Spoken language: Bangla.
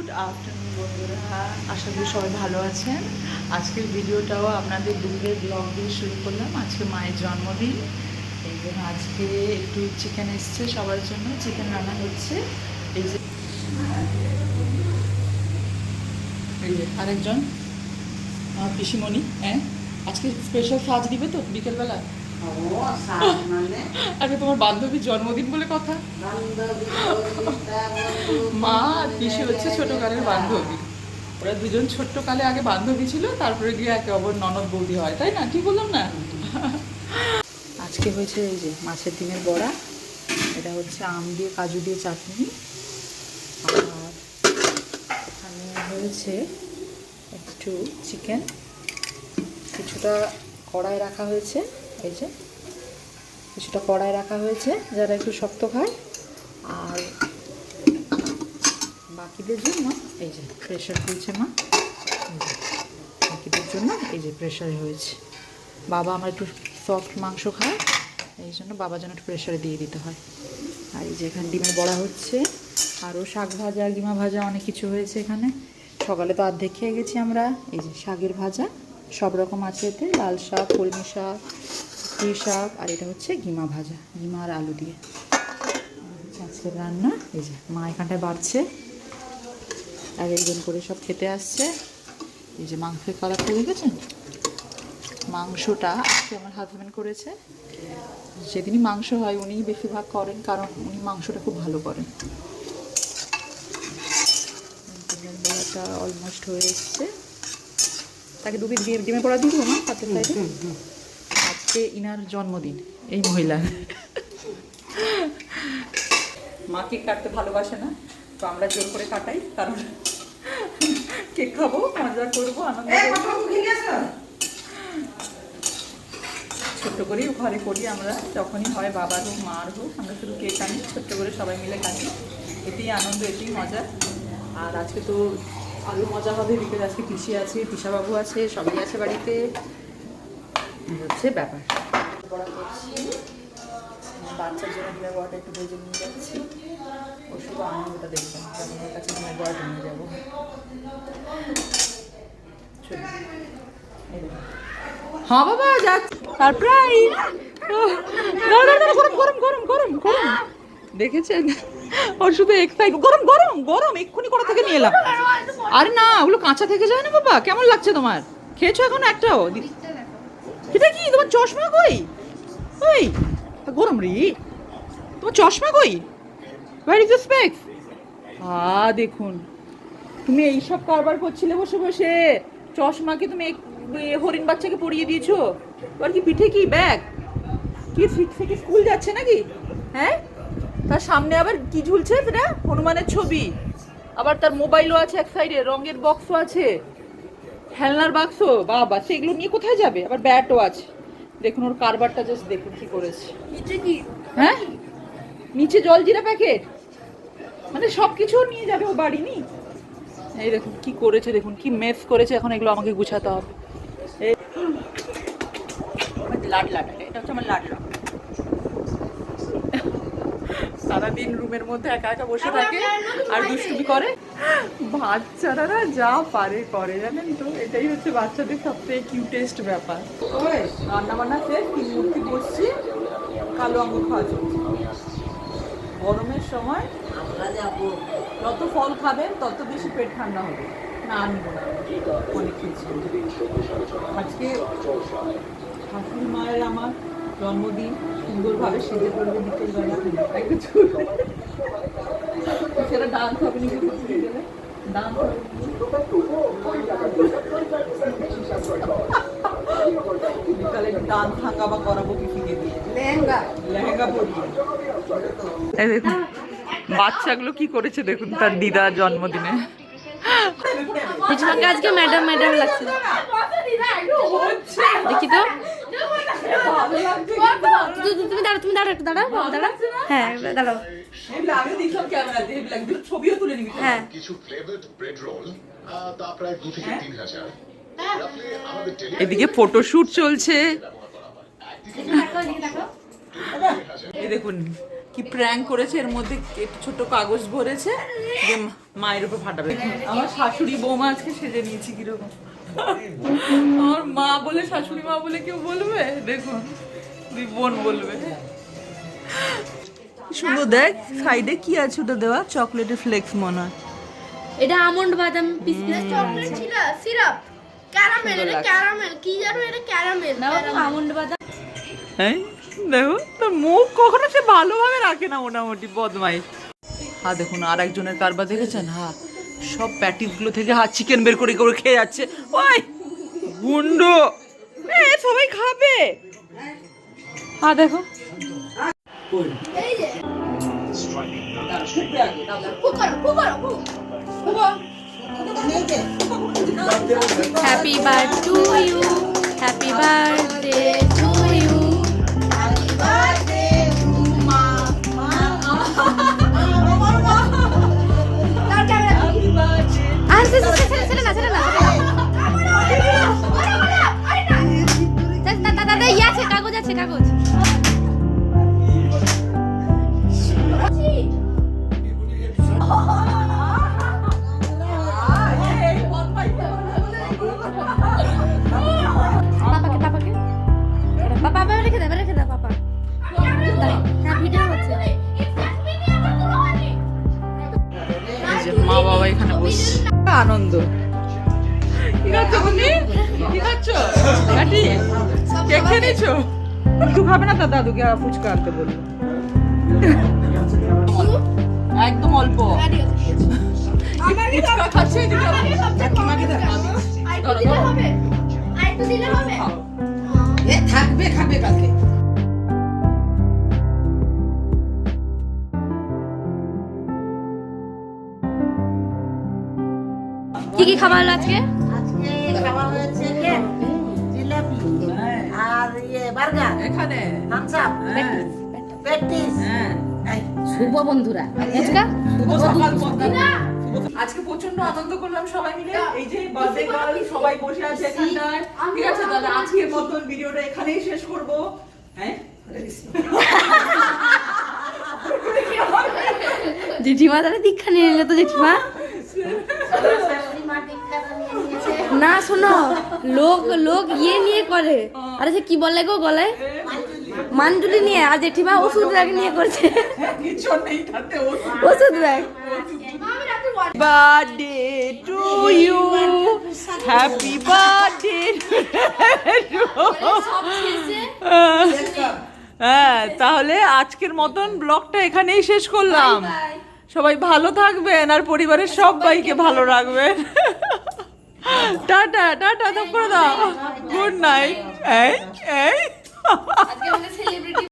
গুড আফটারনুন বন্ধুরা। আশা করি সবাই ভালো আছেন। আজকের ভিডিওটাও আপনাদের দুপুরের ব্লগ দিয়ে শুরু করলাম। আজকে মায়ের জন্মদিন। জন্য আজকে একটু চিকেন এসছে সবার জন্য। চিকেন রান্না হচ্ছে। এই যে আরেকজন। পিসিমণি হ্যাঁ? আজকে স্পেশাল সাজ দিবে তো বিকেলবেলা? আগে তোমার বান্ধবীর জন্মদিন বলে কথা। মা আর পিসি হচ্ছে ছোটকালের বান্ধবী। ওরা দুজন ছোট্ট কালে আগে বান্ধবী ছিল তারপরে গিয়ে একে অপর ননদ বৌদি হয় তাই না? ঠিক বললাম না? আজকে হয়েছে এই যে মাছের ডিমের বড়া। এটা হচ্ছে আম দিয়ে কাজু দিয়ে চাটনি। আর এখানে হয়েছে একটু চিকেন কিছুটা কড়াই রাখা হয়েছে। এই যে, কিছুটা কড়াই রাখা হয়েছে, যারা একটু শক্ত খায়। আর বাকিদের জন্য, এই যে প্রেশার হয়েছে মা বাকিদের জন্য এই যে প্রেশারে হয়েছে। বাবা আমার একটু সফট মাংস খায়, এই জন্য বাবা যেন একটু প্রেশারে দিয়ে দিতে হয়। আর এই যে এখানে ডিমের বড়া হচ্ছে, আরও শাক ভাজা, ডিমা ভাজা অনেক কিছু হয়েছে এখানে। সকালে তো অর্ধেক খেয়ে গেছি আমরা, এই যে শাকের ভাজা, সব রকম আছে এতে, লাল শাক, কলমি শাক পুঁই শাক আর এটা হচ্ছে গিমা ভাজা গিমা আর আলু দিয়ে। আজকের রান্না এই যে মা এখানটায় বাড়ছে। আর একজন করে সব খেতে আসছে। এই যে মাংসের কালারটা দেখেছেন? মাংসটা আজকে আমার হাজব্যান্ড করেছে। যেদিনই মাংস হয় উনিই বেশিরভাগ করেন কারণ উনি মাংসটা খুব ভালো করেন। অলমোস্ট হয়ে এসছে। তাকে দুটি ডিম বড়া দিব না হাতের সাইডে আজকে ইনার জন্মদিন এই মহিলার। মা কেক কাটতে ভালোবাসে না তো আমরা জোর করে কাটাই কারণ কেক খাব মজা করব আনন্দ ছোট্ট করেই ঘরে করি আমরা যখনই হয় বাবার হোক মার হোক আমরা শুধু কেক আনি ছোট্ট করে সবাই মিলে কাটি। এতেই আনন্দ এতেই মজা। আর আজকে তো আরও মজা হবে বিকেলে আজকে পিসি আছে পিসাবাবু আছে সবাই আছে বাড়িতে। হচ্ছে ব্যাপার। যাচ্ছি। হ্যাঁ বাবা যাক সারপ্রাইজ! গরম গরম গরম গরম গরম। দেখেছেন? ওর শুধু এক্সাইট গরম গরম গরম, এক্ষুনি কোথা থেকে নিয়ে এলাম। আরে না, ওগুলো কাঁচা থেকে যায় না বাবা? কেমন লাগছে তোমার? খেয়েছো এখন একটাও? এটা কি? তোমার চশমা কই? ওই, গরম রে। তোমার চশমা কই? হোয়ার ইজ আ, দেখুন। তুমি এইসব কারবার করছিলে বসে বসে। চশমাকে তুমি হরিণ বাচ্চাকে পরিয়ে দিয়েছ। আর কি পিঠে কি? ব্যাগ? কি থেকে স্কুল যাচ্ছে নাকি? হ্যাঁ? তার সামনে আবার কি ঝুলছে সেটা? হনুমানের ছবি। আবার তার মোবাইলও আছে এক সাইডে রঙের বক্সও আছে। খেলনার বাক্স বাবা সেগুলো নিয়ে কোথায় যাবে? আবার ব্যাটও আছে। দেখুন ওর কারবারটা জাস্ট দেখুন কি করেছে। নিচে কি? হ্যাঁ? নিচে জলজিরা প্যাকেট মানে সব কিছু নিয়ে যাবে ও বাড়ি নি? এই দেখুন কি করেছে দেখুন কি মেস করেছে এখন এগুলো আমাকে গুছাতে হবে। এই আমার লাডলাটা এটা হচ্ছে আমার লাডলা সারাদিন রুমের মধ্যে একা একা বসে থাকে আর দুষ্টুমি করে। বাচ্চারা যা পারে করে জানেন তো? এটাই হচ্ছে বাচ্চাদের সবথেকে কিউটেস্ট ব্যাপার। রান্না বান্না শেষ তিন মূর্তি বসছি কালো আঙুর খাওয়া চলছে। গরমের সময় যত ফল খাবেন তত বেশি পেট ঠান্ডা হবে। না আনব না। অনেক কিছু আজকে শাশুড়ি মায়ের আমার জন্মদিন সুন্দরভাবে সেজে পড়বে বিকেলবেলা একটু সেটা ডান্স হবে নাকি ঘুরতে গেলে। ডান্স বিকালে ডান্স হাঙ্গামা করাবো পিসিকে দিয়ে। লেহেঙ্গা। লেহেঙ্গা পরিয়ে দেখুন বাচ্চাগুলো কি করেছে দেখুন তার দিদার জন্মদিনে। পিছনকে আজকে ম্যাডাম ম্যাডাম লাগছে। দেখি তো। তু- তু- তুমি দাঁড়াও তুমি দাঁড়াও একটু দাঁড়াও দাঁড়াও। হ্যাঁ দাঁড়াও। ছবিও তুলে নিবি। হ্যাঁ। কিছু ফ্লেভার্ড ব্রেড রোল তা প্রায় দু থেকে তিন হাজার। এদিকে ফটোশুট চলছে। এই দেখুন কি প্র্যাঙ্ক করেছে এর মধ্যে একটু ছোট কাগজ ভরেছে যে মায়ের উপর ফাটাবে। আমার শাশুড়ি বৌমা আজকে সেজে নিয়েছি কীরকম। আমার মা বলে শাশুড়ি মা বলে কেউ বলবে? দেখুন। দুই বোন বলবে। সুন্দর দেখ সাইডে কি আছে ওটা দেওয়া? চকলেটের ফ্লেক্স মনে হয়। এটা আমন্ড বাদাম পিসপিস চকলেট ছিল সিরাপ ক্যারামেল এটা ক্যারামেল কি জানো এটা ক্যারামেল না আমন্ড বাদাম। হ্যাঁ? দেখো তার মুখ কখনো সে ভালোভাবে রাখে না মোটামুটি বদমাইশ। হ্যাঁ দেখুন আর একজনের কারবার দেখেছেন? হ্যাঁ সব প্যাটিসগুলো থেকে হ্যাঁ চিকেন বের করে করে খেয়ে যাচ্ছে। ওই গুন্ডো! এ সবাই খাবে। হ্যাঁ দেখো। Happy birth to you happy birthday এই যে মা বাবা এখানে বসে আনন্দ। কি খাচ্ছ তুমি? কি খাচ্ছ? কাটি কেক খেয়ে নিছো একটু খাবে না তার দাদুকে ফুচকা আনতে বলব। একদম অল্প। হবে। থাকবে খাবে কালকে। কি কি খাবার আজকে? আজকে খাওয়া বার্গার এখানে। থামস আপ প্র্যাকটিস শুভ বন্ধুরা। শুভ সকাল। বন্ধুরা। আজকে প্রচণ্ড আনন্দ করলাম সবাই মিলে। এই যে বার্থডে গার্ল সবাই বসে আছে এখানটায়। ঠিক আছে তাহলে আজকের মতন ভিডিওটা এখানেই শেষ করব। হ্যাঁ? জেঠিমা তাহলে দীক্ষা নিয়ে নিলে তো জেঠিমা। না শোনো লোক লোক ইয়ে নিয়ে করে। আরে সে কি বলে গো গলায়? মানজুলি নিয়ে আর জেঠিমা ওষুধ ব্যাগ নিয়ে করছে। কিছু নেই তাতে ওষুধ bag birthday to you happy birthday হ্যাঁ তাহলে আজকের মতন ব্লগটা এখানেই শেষ করলাম। সবাই ভালো থাকবেন আর পরিবারের সবাইকে ভালো রাখবেন। টাটা টাটা তো করে দাও। গুড নাইট এই এই। আজকে আমাদের